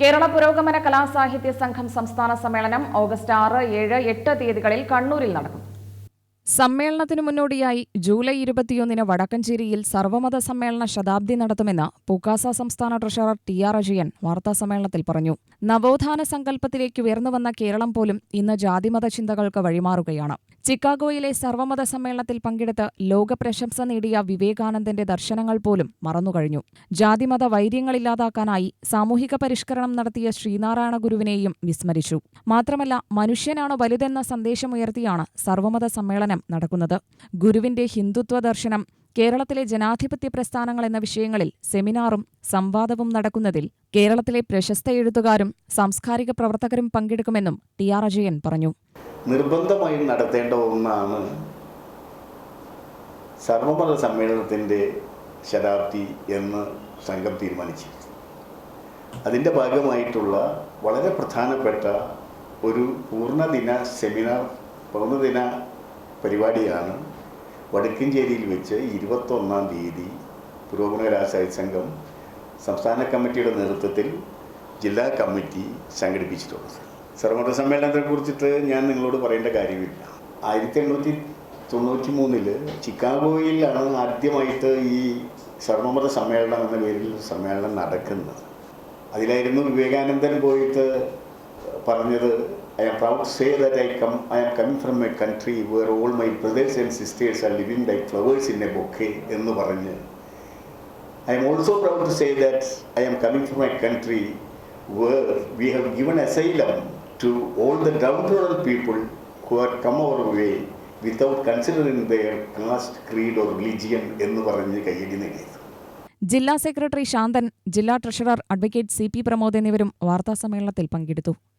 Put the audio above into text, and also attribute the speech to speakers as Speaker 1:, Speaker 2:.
Speaker 1: കേരള പുരോഗമന കലാസാഹിത്യ സംഘം സംസ്ഥാന സമ്മേളനം ഓഗസ്റ്റ് ആറ് ഏഴ് എട്ട് തീയതികളിൽ കണ്ണൂരിൽ നടക്കും. സമ്മേളനത്തിനു മുന്നോടിയായി ജൂലൈ ഇരുപത്തിയൊന്നിന് വടക്കഞ്ചേരിയിൽ സർവമത സമ്മേളന ശതാബ്ദി നടത്തുമെന്ന് പൂക്കാസ സംസ്ഥാന ട്രഷറർ ടി ആർ അജയൻ വാർത്താസമ്മേളനത്തിൽ പറഞ്ഞു. നവോത്ഥാന സങ്കല്പത്തിലേക്ക് ഉയർന്നുവന്ന കേരളം പോലും ഇന്ന് ജാതിമത ചിന്തകൾക്ക് വഴിമാറുകയാണ്. ചിക്കാഗോയിലെ സർവമത സമ്മേളനത്തിൽ പങ്കെടുത്ത് ലോകപ്രശംസ നേടിയ വിവേകാനന്ദന്റെ ദർശനങ്ങൾ പോലും മറന്നുകഴിഞ്ഞു. ജാതിമത വൈര്യങ്ങളില്ലാതാക്കാനായി സാമൂഹിക പരിഷ്കരണം നടത്തിയ ശ്രീനാരായണ ഗുരുവിനെയും വിസ്മരിച്ചു. മാത്രമല്ല മനുഷ്യനാണ് വലുതെന്ന സന്ദേശമുയർത്തിയാണ് സർവമത സമ്മേളനം നടക്കുന്നത്. ഗുരുവിന്റെ ഹിന്ദുത്വ ദർശനം കേരളത്തിലെ ജനാധിപത്യ പ്രസ്ഥാനങ്ങൾ എന്ന വിഷയങ്ങളിൽ സെമിനാറും സംവാദവും നടക്കുന്നതിൽ കേരളത്തിലെ പ്രശസ്ത എഴുത്തുകാരും സാംസ്കാരിക പ്രവർത്തകരും പങ്കെടുക്കുമെന്നും ടി ആർ അജയൻ പറഞ്ഞു.
Speaker 2: നിർബന്ധമായും നടത്തേണ്ട ഒന്നാണ് സർവമത സമ്മേളനത്തിന്റെ ശതാബ്ദി എന്ന് സംഘം തീരുമാനിച്ചു അതിന്റെ ഭാഗമായിട്ടുള്ള വളരെ പ്രധാനപ്പെട്ട ഒരു പൂർണദിന സെമിനാർ പൂർണദിന പരിപാടിയാണ് വടക്കഞ്ചേരിയിൽ വെച്ച് ഇരുപത്തൊന്നാം തീയതി പുരോഗമന രാജസാഹിത്യ സംഘം സംസ്ഥാന കമ്മിറ്റിയുടെ നേതൃത്വത്തിൽ ജില്ലാ കമ്മിറ്റി സംഘടിപ്പിച്ചിട്ടുള്ളത് സർവമത സമ്മേളനത്തെ കുറിച്ചിട്ട് ഞാൻ നിങ്ങളോട് പറയേണ്ട കാര്യമില്ല. ആയിരത്തി എണ്ണൂറ്റി തൊണ്ണൂറ്റി മൂന്നിൽ ചിക്കാഗോയിലാണ് ആദ്യമായിട്ട് ഈ സർവമത സമ്മേളനം എന്ന പേരിൽ സമ്മേളനം നടക്കുന്നത്. അതിലായിരുന്നു വിവേകാനന്ദൻ പോയിട്ട് പറഞ്ഞത് I am proud say that I come I am coming from my country where all my brothers and sisters are living like flowers in a bouquet എന്ന് പറഞ്ഞ്. I'm also proud to say that I am coming from my country where we have given asylum to all the downtrodden people who are come over way without considering their caste creed or religion എന്ന് പറഞ്ഞ് കയ്യടി നേടിയത്
Speaker 1: ജില്ലാ secretary Shanthan ജില്ലാ treasurer advocate C P Pramod എന്നിവരും വാർത്താസമ്മേളനത്തിൽ പങ്കെടുത്തു.